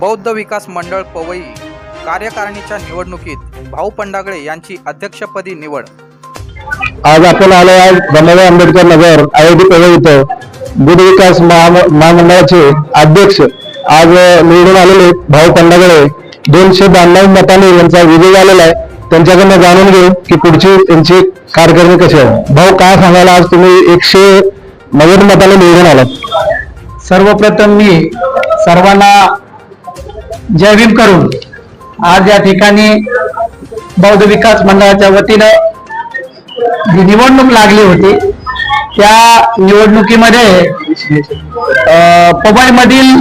बौद्ध विकास मंडळ पवई कार्यकारिणीच्या निवडणुकीत भाऊ पंडागळे यांची अध्यक्षपदी निवड. आज आपण आलो आज धनराज आंबेडकर नगर आयोडी पवई इथं बुध विकास महा- महामंडळाचे अध्यक्ष. आज निवडून आलेले भाऊ पंडागळे. दोनशे ब्याण्णव मताने यांचा विजय झालेला आहे. त्यांच्याकडनं जाणून घेऊ की पुढची त्यांची कारकिर्दी कशी आहे. भाऊ काय सांगायला आज तुम्ही एकशे नव्वद मताने निवडून आलात. सर्वप्रथम मी सर्वांना जय भीम करून. आज या ठिकाणी बौद्ध विकास मंडळाच्या वतीनं जी निवडणूक लागली होती त्या निवडणुकीमध्ये पबईमधील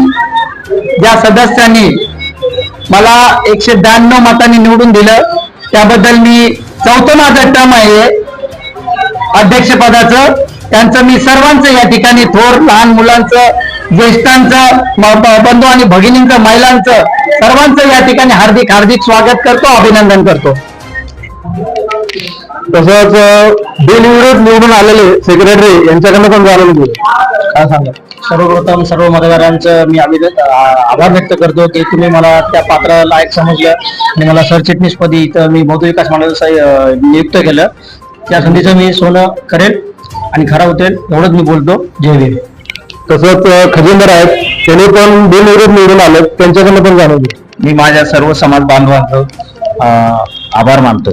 ज्या सदस्यांनी मला एकशे ब्याण्णव मतांनी निवडून दिलं त्याबद्दल मी चौथं माझं टर्म आहे. अध्यक्षपदाचं. त्यांचं मी सर्वांचं या ठिकाणी थोर लहान मुलांचं ज्येष्ठांचं बंधू आणि भगिनींचं महिलांचं सर्वांचं या ठिकाणी हार्दिक हार्दिक स्वागत करतो अभिनंदन करतो. तसंच बिनविरोध निवडून आलेले सेक्रेटरी यांच्याकडनं पण जाणून घेऊ. काय सांगा सर्वप्रथम सर्व मतदारांचं मी आभार व्यक्त करतो की तुम्ही मला त्या पात्र लायक समजलं आणि मला सरचिटणीसपदी इथं मी बौद्ध विकास मंडळाचं नियुक्त केलं. त्या संधीचं मी सोनं करेल आणि खरा होतेल एवढंच मी बोलतो. जय भीम. तसंच खजिनदार आहेत. त्यांनी पण बिनविरोध निवडून आले त्यांच्याकडनं पण जाणून घेऊ. मी माझ्या सर्व समाज बांधवांचं आभार मानतो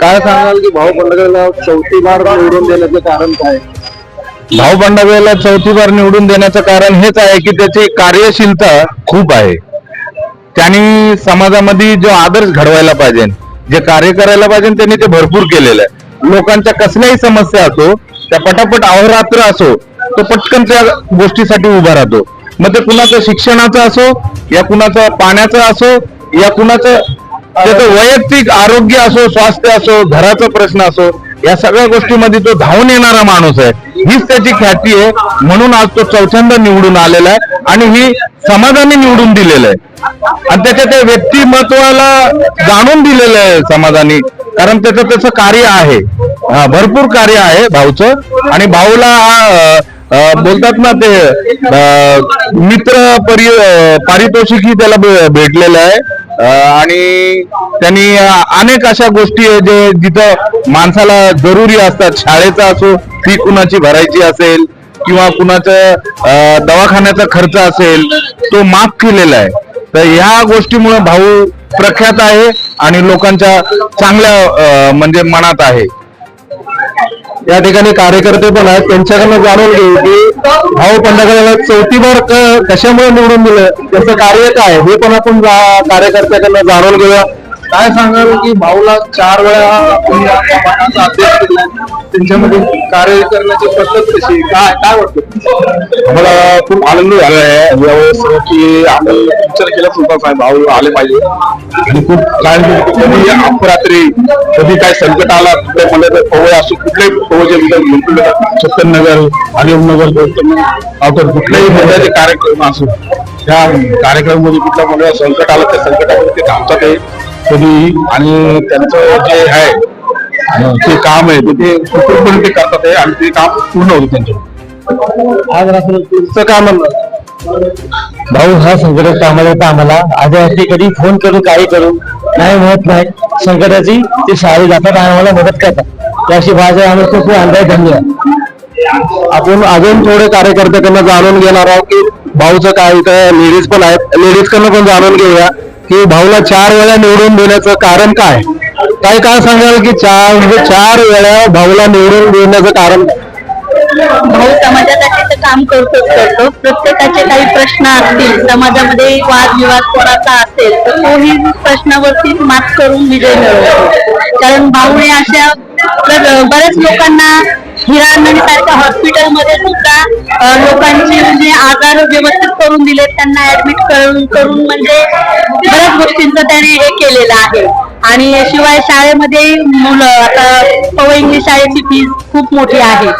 काय सांगाल की भाऊ पंडगेला चौथी बार निवडून देण्याचं कारण काय? भाऊ पंडगेला चौथी बार निवडून देण्याचं कारण हेच आहे की त्याची कार्यशीलता खूप आहे. त्यांनी समाजामध्ये जो आदर्श घडवायला पाहिजे जे कार्य करायला पाहिजे त्यांनी ते भरपूर केलेलं आहे. लोकांच्या कसल्याही समस्या असो त्या पटापट अहोरात्र असो तो पटकन त्या गोष्टीसाठी उभा राहतो. मग ते कुणाचं शिक्षणाचं असो या कुणाचं पाण्याचं असो या कुणाचं त्याचं वैयक्तिक आरोग्य असो स्वास्थ्य असो घराचा प्रश्न असो या सगळ्या गोष्टीमध्ये तो धावून येणारा माणूस आहे. हीच त्याची ख्याती आहे. म्हणून आज तो चौथ्यांदा निवडून आलेला आहे आणि ही समाजाने निवडून दिलेलं आहे. आणि त्याच्या त्या व्यक्तिमत्वाला जाणून दिलेलं आहे समाजाने कारण त्याचं त्याचं कार्य आहे. हा, भरपूर कार्य आहे भाऊचं. आणि भाऊला हा, बोलतात ना ते मित्र परि पारितोषिकही त्याला भेटलेलं आहे. आणि त्यांनी अनेक अशा गोष्टी आहे जे जिथं माणसाला जरुरी असतात. शाळेचा असो फी कुणाची भरायची असेल किंवा कुणाचं दवाखान्याचा खर्च असेल तो माफ केलेला आहे. तर ह्या गोष्टीमुळे भाऊ प्रख्यात आहे आणि लोकांच्या चांगल्या म्हणजे मनात आहे. या ठिकाणी कार्यकर्ते पण आहेत. त्यांच्याकडनं जाणून घेऊ की भाऊ पंढरकडे चौथी बार कशामुळे निवडून दिलं? त्याचं कार्य काय हे पण आपण कार्यकर्त्याकडनं जाणून घेऊया. काय सांगाल की भाऊला चार वेळा तुम्ही त्यांच्यामध्ये कार्य करण्याची पद्धत कशी काय काय वाटतं? आम्हाला खूप आनंद झाला आहे. यावेळेस की आम्ही विचार केलाच होता साहेब भाऊ आले पाहिजे. आणि खूप काय कधी अपरात्री कधी काय संकट आला कुठे म्हणलं तर पवळ असो कुठल्याही पवळच्या नगर सत्यनगर हरिओमनगर आपण कुठल्याही मोठ्याचे कार्यक्रम असो त्या कार्यक्रमामध्ये कुठल्या मोठ्या संकट आलं त्या संकटामध्ये ते थांबतात कधी आणि त्यांचं जे आहे ते काम आहे ते कुठून ते करतात आहे आणि ते काम पूर्ण होतं त्यांचं. आज रात्री म्हणणं? भाऊ हा संकट कामाला येतं आम्हाला. आधी कधी फोन करू काही करू नाही म्हणत नाही. संकटाची ते शाळेत जातात आणि आम्हाला मदत करतात. त्याशी भाषा आम्ही खूप अंदाज धन्यवाद आपण अजून थोडे कार्यकर्त्याकडनं जाणून घेणार आहोत की भाऊचं काय इथं लेडीज पण आहेत. लेडीज कडनं पण जाणून घेऊया. की भाऊला चार वेळा निवडून देण्याचं कारण काय? काय काय सांगाल की चार म्हणजे चार वेळा भाऊला निवडून देण्याचं कारण काय? भाऊ समाजासाठी तर काम करतोच करतो. प्रत्येकाचे काही प्रश्न असतील समाजामध्ये वादविवाद कोणाचा असेल तर तोही प्रश्नावरती मात करून विजय मिळवतो. कारण भाऊने अशा बऱ्याच लोकांना हिरानंद सारख्या हॉस्पिटलमध्ये सुद्धा लोकांचे म्हणजे आजार व्यवस्थित करून दिले त्यांना ऍडमिट करून करून म्हणजे बऱ्याच गोष्टींचं त्याने हे केलेलं आहे. आणि शिवाय शाळेमध्ये मुलं आता पवई इंग्लिश शाळेची फीस खूप मोठी आहे.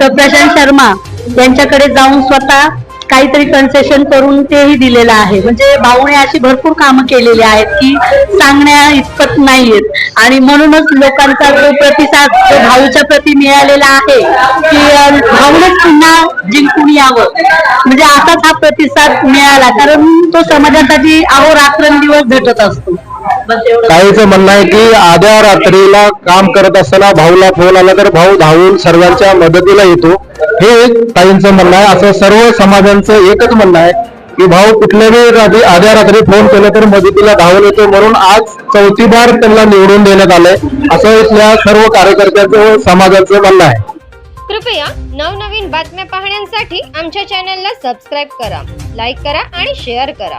तर प्रशांत शर्मा यांच्याकडे जाऊन स्वतः काहीतरी कन्सेशन करून तेही दिलेलं आहे. म्हणजे भाऊने अशी भरपूर कामं केलेली आहेत की सांगण्या इतपत नाहीयेत. आणि म्हणूनच लोकांचा जो प्रतिसाद भाऊच्या प्रती मिळालेला आहे की भाऊनेच पुन्हा जिंकून यावं. म्हणजे असाच हा प्रतिसाद मिळाला. कारण तो समाजासाठी अहोरात्रंदिवस झटत असतो. काहीचं म्हणणं आहे की आद्या रात्रीला काम करत असताना भाऊला फोन आला तर भाऊ धावून सर्वांच्या मदतीला येतो. हे एक ताईंचं म्हणणं आहे. असं सर्व समाजांचं एकच म्हणणं आहे की भाऊ कुठल्याही रात्री आद्या रात्री फोन केलं तर मदतीला धावून येतो म्हणून आज चौथी बार त्यांना निवडून देण्यात आलंय. असं इथल्या सर्व कार्यकर्त्यांचं व समाजाचं म्हणणं आहे. कृपया नवनवीन बातम्या पाहण्यासाठी आमच्या चॅनलला सबस्क्राईब करा लाईक करा आणि शेअर करा.